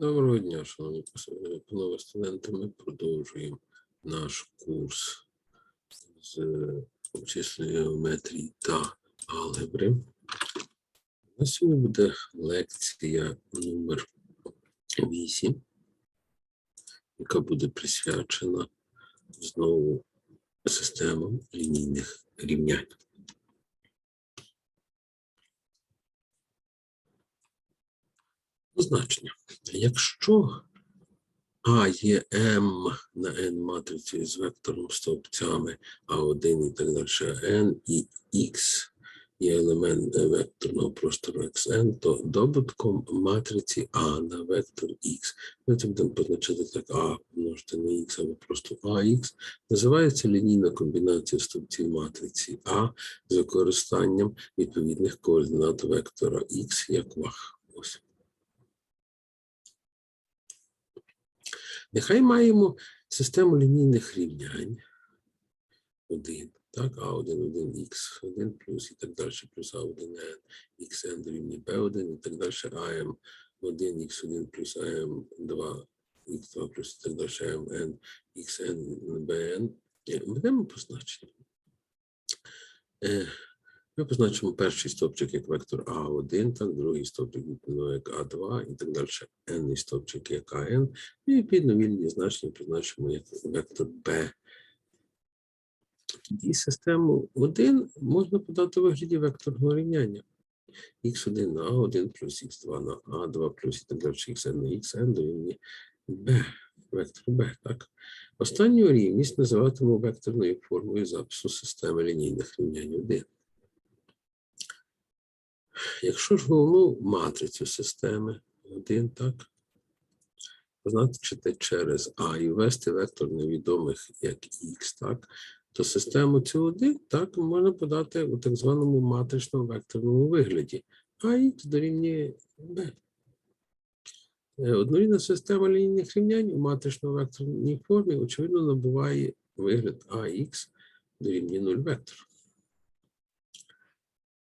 Доброго дня, шановні панове студенти. Ми продовжуємо наш курс з обчисленої геометрії та алгебри. На сьогодні буде лекція номер 8, яка буде присвячена знову системам лінійних рівнянь. Значення. Якщо А є М на N матрицею з вектором стовпцями А1 і так далі, N і X є елемент е, векторного простору XN, то добутком матриці А на вектор X, ми це будемо позначати так А помножити на X або просто AX, називається лінійна комбінація стовпців матриці А з використанням відповідних координат вектора X як ваг. Ось. Нехай маємо систему лінійних рівнянь. 1, так, А1, 1х, 1 плюс і так далі, плюс А1n, xn дорівнює b1 і так далі, АМ 1, х1 плюс АМ 2, х2 плюс і так далі, АМН, xn. Е, Будемо позначення. Ми позначимо перший стовпчик як вектор А1, так, другий стовпчик відповідно як А2 і так далі, n стовпчик як АН, і відповідно вільні значення позначимо як вектор B. Тоді систему 1 можна подати у вигляді векторного рівняння. x1 на a1 плюс x2 на a2 плюс і так далі, xn на xn дорівнює b, вектор b, так? Останню рівність називатиму векторною формою запису системи лінійних рівнянь 1. Якщо ж головну матрицю системи 1, так, позначити через А і ввести вектор невідомих як Х, так, то систему цю 1 так можна подати у так званому матричному векторному вигляді. АХ дорівнює Б. Е, Однорідна система лінійних рівнянь у матрично-векторній формі, очевидно, набуває вигляд АХ дорівнює 0 вектор.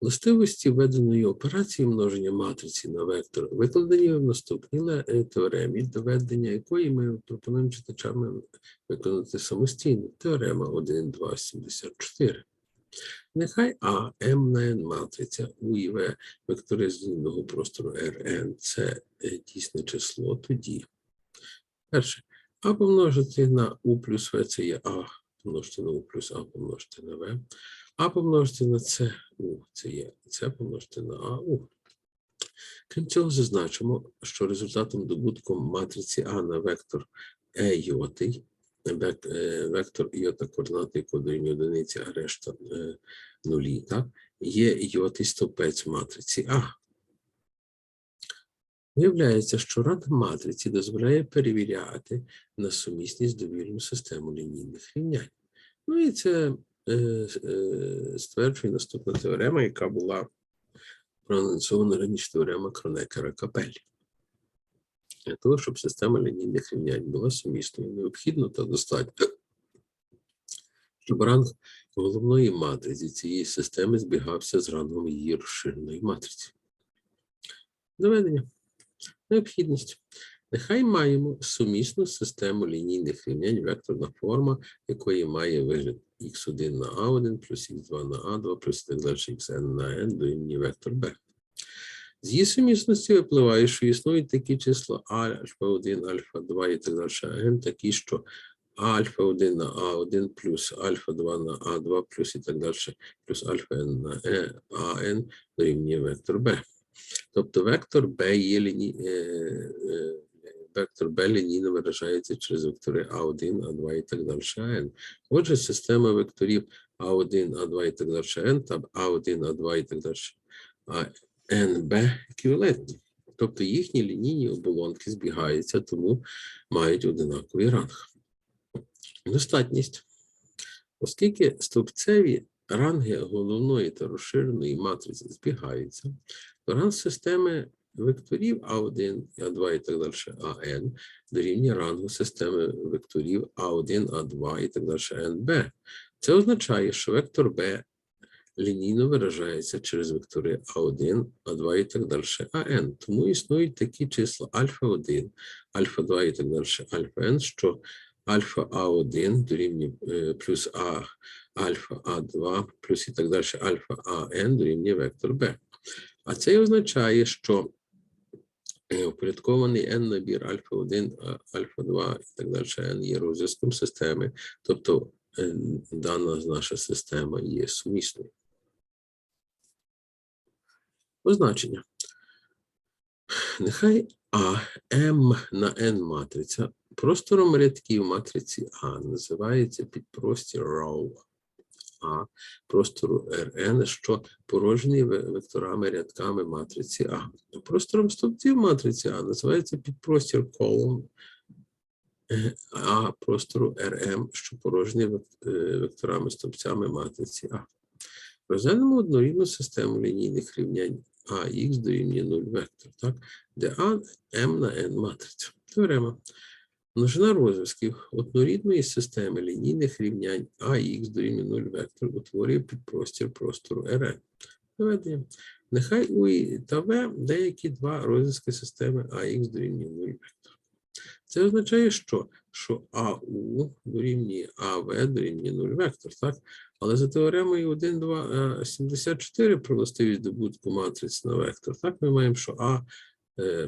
Властивості введеної операції множення матриці на вектор викладені в наступній е, теоремі, доведення якої ми пропонуємо читачам виконати самостійно. Теорема 1, 2, 74. Нехай А, М на N матриця У і В вектори з лінійного простору Rn це дійсне число, тоді. Перше. А помножити на У плюс В це є А помножити на У плюс А помножити на В. А помножити на С У це є С помножити на АУ. Крім цього, зазначимо, що результатом добутком матриці А на вектор Е йотий, е, вектор йота координати дорівнює одиниці, а решта е, нулі, так, є йотий стовпець матриці А. Виявляється, що ранг матриці дозволяє перевіряти на сумісність довільну систему лінійних рівнянь. Ну і це стверджує наступна теорема, яка була проанонсована раніше теорема Кронекера Капелі. Для того, щоб система лінійних рівнянь була сумісною, необхідно та достатньо, щоб ранг головної матриці цієї системи збігався з рангом її розширеної матриці. Доведення. Необхідність. Нехай маємо сумісну систему лінійних рівнянь, векторна форма, якої має вигляд x1 на a1 плюс x2 на a2 плюс так далі xn на n дорівнює вектор b. З її сумісності випливає, що існують такі числа А, альфа-1, альфа-2 і так далі, n такі, що альфа-1 на а1 плюс альфа-2 на а2 плюс і так далі, плюс альфа-n на е, ан дорівнює вектор b. Тобто вектор b є ліні... вектор b лінійно виражається через вектори А1, А2 і так далі n. Отже, система векторів А1, А2 і так далі n та А1, А2 і так далі НБ еквівалентні. Тобто їхні лінійні оболонки збігаються, тому мають одинаковий ранг. Достатність. Оскільки стовпцеві ранги головної та розширеної матриці збігаються, то ранг системи векторів А1, А2 і так далі АН дорівнює рангу системи векторів А1, А2 і так далі НБ. Це означає, що вектор Б лінійно виражається через вектори А1, А2 і так далі, АН. Тому існують такі числа альфа-1, альфа-2 і так далі, альфа-N, що альфа А1 дорівнює е, плюс А, альфа А2 плюс і так далі, альфа АН дорівнює вектор Б. А це означає, що упорядкований n набір альфа-1, а- альфа-2 і так далі n є розв'язком системи, тобто е, дана наша система є сумісною. Позначення. Нехай А, М на N матриця простором рядків матриці А називається підпростір роу А простору Rn, що порожній векторами рядками матриці А. Простором стовпців матриці А називається підпростір колон е, А простору Rm, що порожній е, векторами стовпцями матриці А. Розглянемо однорідну систему лінійних рівнянь АХ дорівнює 0 вектор, так? де А М на N матриця. Теорема. Множина розв'язків однорідної системи лінійних рівнянь АХ дорівнює 0 вектор утворює підпростір простору РН. Доведення. Нехай У і та В деякі два розв'язки системи АХ дорівнює 0 вектор. Це означає, що, що АУ дорівнює АВ дорівнює 0 вектор, так? Але за теоремою 1, 2, 74 про властивість добутку матриць на вектор, так ми маємо, що А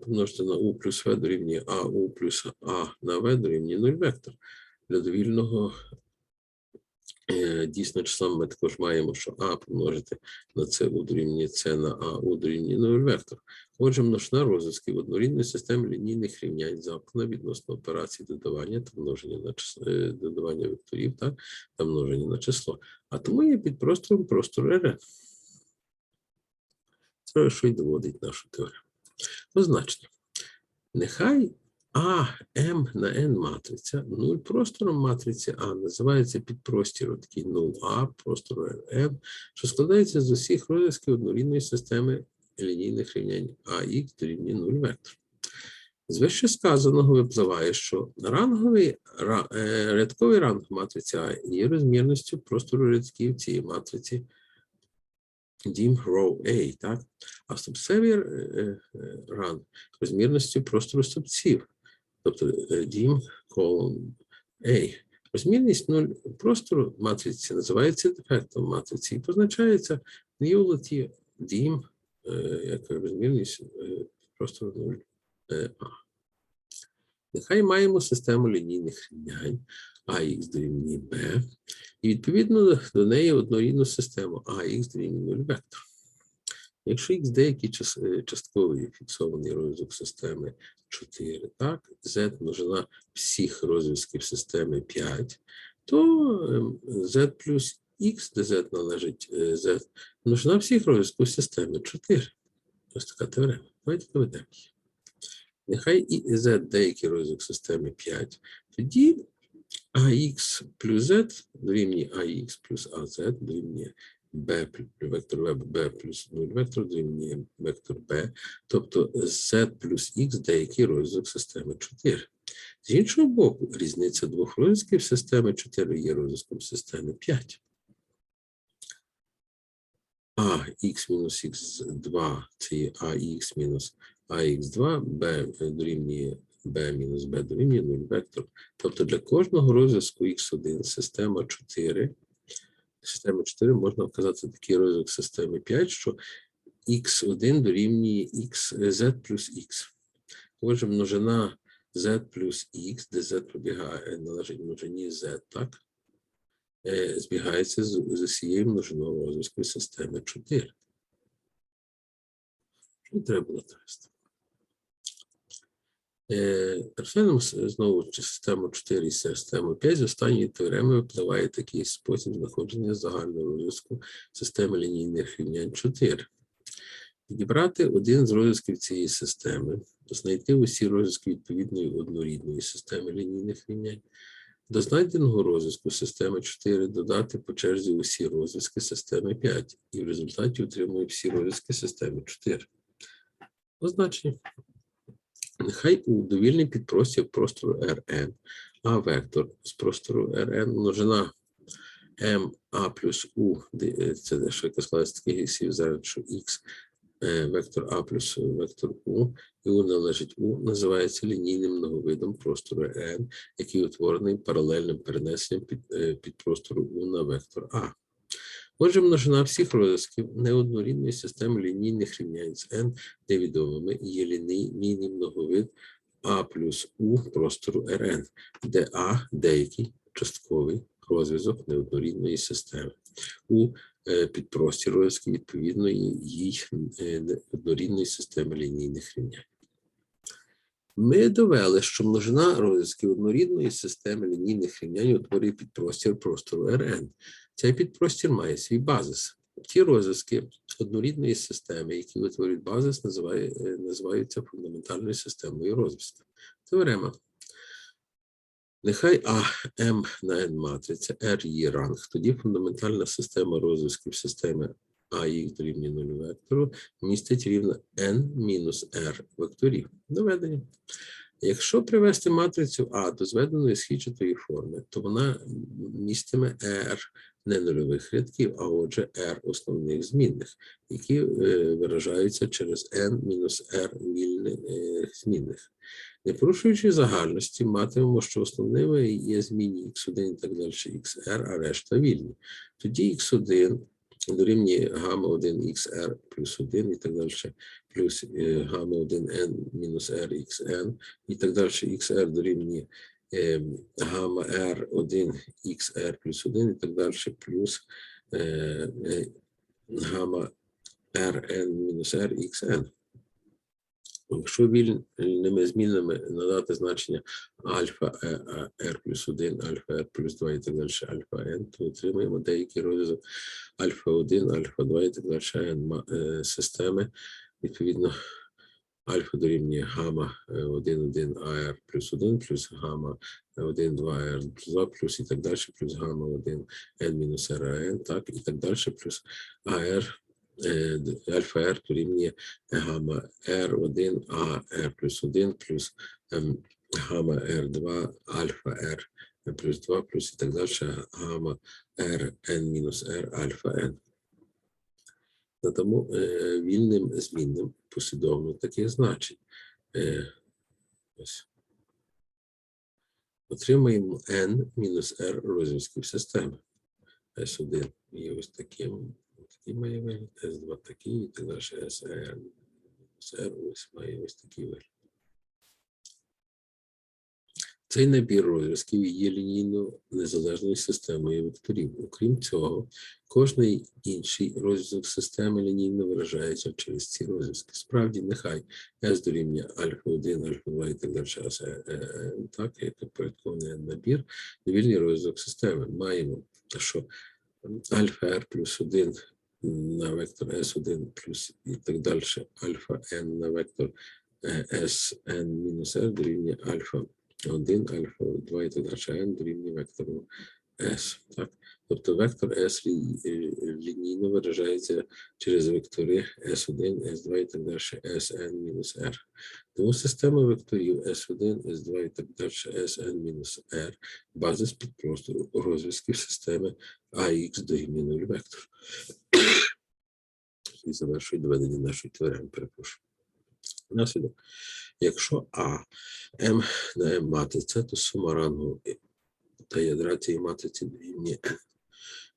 помножити на У плюс В дорівнює АУ плюс А на В дорівнює 0 вектор. Для довільного е, дійсного числа ми також маємо, що А помножити на СУ дорівнює С на АУ дорівнює 0 вектор. Отже, множина розв'язків однорідної системи лінійних рівнянь замкнена відносно операцій додавання та множення на число, е, додавання векторів так, та множення на число. А тому є під простором простору РН. Це що й доводить нашу теорему. Позначення. Нехай А, М на N матриця, нуль простором матриці А називається підпростір такий 0А, простору Rn, що складається з усіх розв'язків однорідної системи лінійних рівнянь АХ дорівнює 0 вектор. З вище сказаного випливає, що ранговий ра- е, рядковий ранг матриці А є розмірністю простору рядків цієї матриці дім row A, так? А стопцевий е, е, простору стопців, тобто е, дім column A. Розмірність нуль простору матриці називається дефектом матриці і позначається в юлоті дім е, як розмірність е, простору 0 е, А. Нехай маємо систему лінійних рівнянь АХ дорівнює Б, і відповідно до неї однорідну систему АХ дорівнює 0 вектор. Якщо х деякий час- е, частковий фіксований розв'язок системи 4, так, z множина всіх розв'язків системи 5, то ем, z плюс х, де z належить е, z, множина всіх розв'язків системи 4. Ось така теорема. Давайте доведемо її. Нехай і z деякий розв'язок системи 5, тоді ax плюс z дорівнює ax плюс az дорівнює b вектор v, b плюс 0 вектор дорівнює вектор b, тобто z плюс x деякий розв'язок системи 4. З іншого боку, різниця двох розв'язків системи 4 є розв'язком системи 5. А х мінус х2 це є ax мінус ax2, b дорівнює b мінус b дорівнює 0 вектор. Тобто для кожного розв'язку x1 система 4, системи 4 можна вказати такий розв'язок системи 5, що x1 дорівнює x, z плюс x. Отже, множина z плюс x, де z пробігає, належить множині z, так? е, Збігається з, усією множиною розв'язку системи 4. Що треба було довести? Е, Розглянемо знову систему 4 і систему 5. З останньої теореми випливає такий спосіб знаходження загального розв'язку системи лінійних рівнянь 4. Підібрати один з розв'язків цієї системи, знайти усі розв'язки відповідної однорідної системи лінійних рівнянь, до знайденого розв'язку системи 4 додати по черзі усі розв'язки системи 5, і в результаті отримує всі розв'язки системи 4. Означення. Нехай у довільний підпростір простору Rn, а вектор з простору Rn множина А плюс де- е, це швидко скласти такий гісів зараз, що Х е, вектор А плюс вектор У, і У належить У, називається лінійним многовидом простору N, який утворений паралельним перенесенням під, е, підпростору У на вектор А. Отже, множина всіх розв'язків неоднорідної системи лінійних рівнянь з n невідомими є лінійний многовид А плюс У простору Rn, де А деякий частковий розв'язок неоднорідної системи. У е, підпростір розв'язків відповідної їй е, неоднорідної системи лінійних рівнянь. Ми довели, що множина розв'язків однорідної системи лінійних рівнянь утворює підпростір простору Rn. Цей підпростір має свій базис. Ті розв'язки однорідної системи, які утворюють базис, е, називаються фундаментальною системою розв'язків. Теорема. Нехай А М на N матриця, R її ранг. Тоді фундаментальна система розв'язків системи А їх дорівнює нулю вектору містить рівно N мінус R векторів. Доведення. Якщо привести матрицю А до зведеної східчатої форми, то вона містиме R не нульових рядків, а отже R основних змінних, які е, виражаються через N мінус R вільних е, змінних. Не порушуючи загальності, матимемо, що основними є змінні x1 і так далі, xr, а решта вільні. Тоді x1 дорівнює гамма 1 xr плюс 1 і так далі, плюс е, гамма 1 n мінус r xn і так далі, xr дорівнює е, гамма r 1 xr плюс 1 і так далі, плюс е, гамма rn мінус r xn. Якщо вільними змінами надати значення альфа е, а, r плюс 1, альфа r плюс 2 і так далі, альфа n, то отримаємо деякий розв'язок альфа 1, альфа 2 і так далі n е, системи. Відповідно, альфа дорівнює гамма 1, 1 АР плюс 1 плюс гамма 1, 2 р плюс 2 плюс і так далі, плюс гамма 1 n мінус РАН, так, і так далі, плюс АР е, альфа r дорівнює гамма R1, А R плюс 1 плюс ем, гамма R2, альфа R плюс 2 плюс і так далі, гамма R N мінус R альфа N. Надамо е, вільним змінним послідовно таких значень. Е, ось. Отримаємо N мінус R розв'язків системи. S1 є ось таким, такий має вигляд, S2 такий, і так далі, SR, SR ось має ось такий вигляд. Цей набір розв'язків є лінійно незалежною системою векторів. Окрім цього, кожний інший розв'язок системи лінійно виражається через ці розв'язки. Справді, нехай S дорівнює альфа 1, альфа 2 і так далі, аж, е, е, так, як підпорядкований набір, довільний розв'язок системи. Маємо, що альфа R плюс 1 на вектор S1 плюс і так далі, альфа N на вектор е, Sn мінус R дорівнює альфа 1, альфа 2 і так далі, n дорівнює вектору S. Так? Тобто вектор S лінійно виражається через вектори S1, S2 і так далі, Sn-R. Тому система векторів S1, S2 і так далі, Sn мінус R базис підпростору розв'язків системи AX дорівнює 0 вектор. І завершую доведення нашої теореми, перепрошую. Наслідок. Якщо А М на М матриця, то сума рангу та ядра цієї матриці дорівнює.